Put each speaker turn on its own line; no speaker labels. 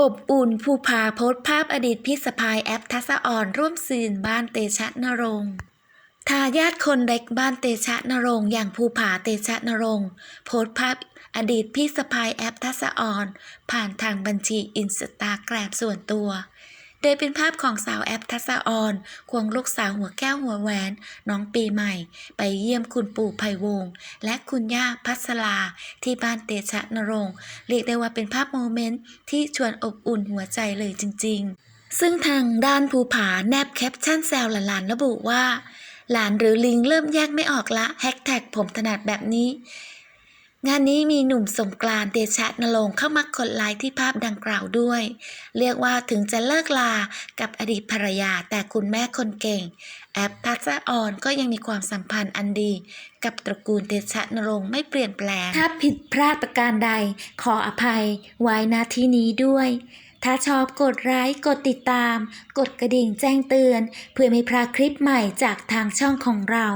อบอุ่นภูผาโพสภาพอดีตพี่สะพายแอปทัศออนร่วมซีนบ้านเตชะนรงทายาทคนเล็กบ้านเตชะนรงอย่างภูผาเตชะนรงโพสภาพอดีตพี่สะพายแอปทัศออนผ่านทางบัญชีอินสตาแกรมส่วนตัว โดยเป็นภาพของสาวแอปทัศออนควงลูกสาวหัวแก้วหัวแหวน น้องปีใหม่ ไปเยี่ยมคุณปู่ไพวง และคุณย่าพัสลา ที่บ้านเตชะนรงค์เรียกได้ว่าเป็นภาพโมเมนต์ที่ชวนอบอุ่นหัวใจเลยจริง ๆ ซึ่งทางด้านภูผาแนบแคปชั่นแซวหลานๆระบุว่า หลานหรือลิงเริ่มแยกไม่ออกละแฮชแท็กผมถนัดแบบนี้ งานนี้มีหนุ่มสงกรานเดชะนรงค์เข้ามากดไลค์ที่ภาพดังกล่าวด้วย เรียกว่าถึงจะเลิกลากับอดีตภรรยาแต่คุณแม่คนเก่ง แอปทัศออนก็ยังมีความสัมพันธ์อันดี กับตระกูลเดชะนรงค์ไม่เปลี่ยนแปลง ถ้าผิดพลาดประการใด ขออภัยไว้ณที่นี้ด้วย ถ้าชอบกดไลค์กดติดตาม กดกระดิ่งแจ้งเตือน เพื่อไม่พลาดคลิปใหม่จากทางช่องของเรา